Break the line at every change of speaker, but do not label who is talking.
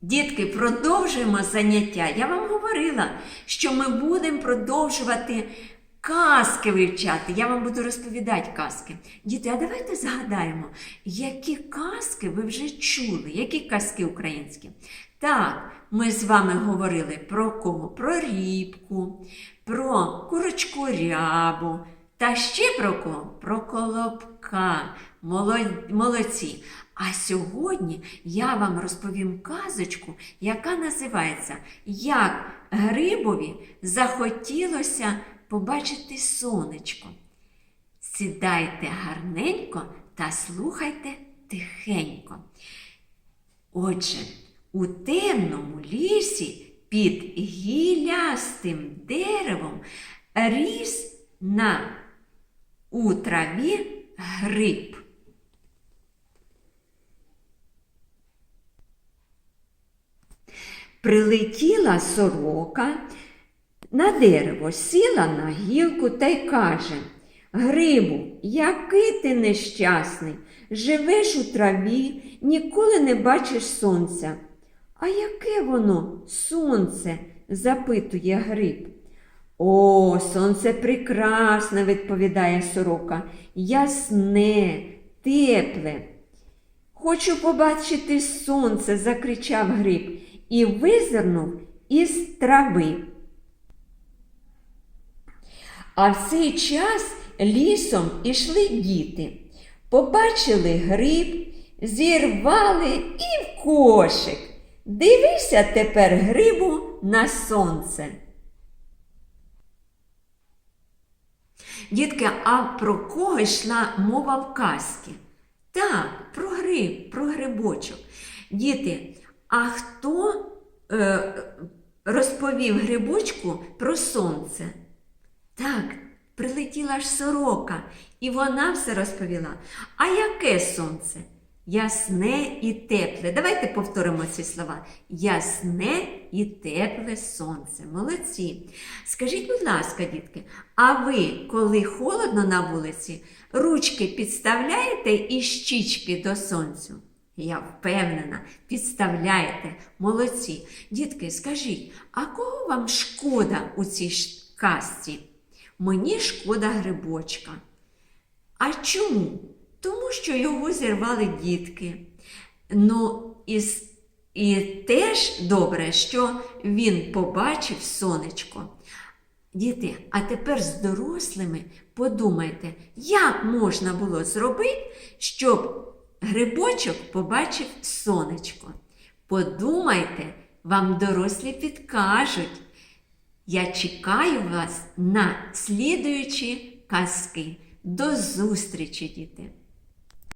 Дітки, продовжуємо заняття. Я вам говорила, що ми будемо продовжувати казки вивчати. Я вам буду розповідати казки. Діти, а давайте згадаємо, які казки ви вже чули, які казки українські. Так, ми з вами говорили про кого? Про рібку, про курочку рябу. Та ще про кого? Про колобка. Молодці. А сьогодні я вам розповім казочку, яка називається Як Грибові захотілося побачити сонечко. Сідайте гарненько та слухайте тихенько. Отже, у темному лісі під гілястим деревом ріс на у траві гриб. Прилетіла сорока на дерево, сіла на гілку та й каже Грибу, який ти нещасний, живеш у траві, ніколи не бачиш сонця. А яке воно сонце? запитує гриб. О, сонце прекрасне, відповідає сорока, ясне, тепле. Хочу побачити сонце, закричав гриб і визирнув із трави. А в цей час лісом ішли діти. Побачили гриб, зірвали і в кошик. Дивися тепер грибу на сонце. Дітки, а про кого йшла мова в казці? Так, про гриб, про грибочок. Діти, а хто е, розповів грибочку про сонце? Так, прилетіла ж сорока, і вона все розповіла. А яке сонце? Ясне і тепле. Давайте повторимо ці слова. Ясне і тепле сонце. Молодці. Скажіть, будь ласка, дітки, а ви, коли холодно на вулиці, ручки підставляєте і щічки до сонцю? Я впевнена, підставляєте. Молодці. Дітки, скажіть, а кого вам шкода у цій казці? Мені шкода грибочка. А чому? Тому що його зірвали дітки. Ну, і, і теж добре, що він побачив сонечко. Діти, а тепер з дорослими подумайте, як можна було зробити, щоб грибочок побачив сонечко. Подумайте, вам дорослі підкажуть. Я чекаю вас на слідуючі казки. До зустрічі, діти!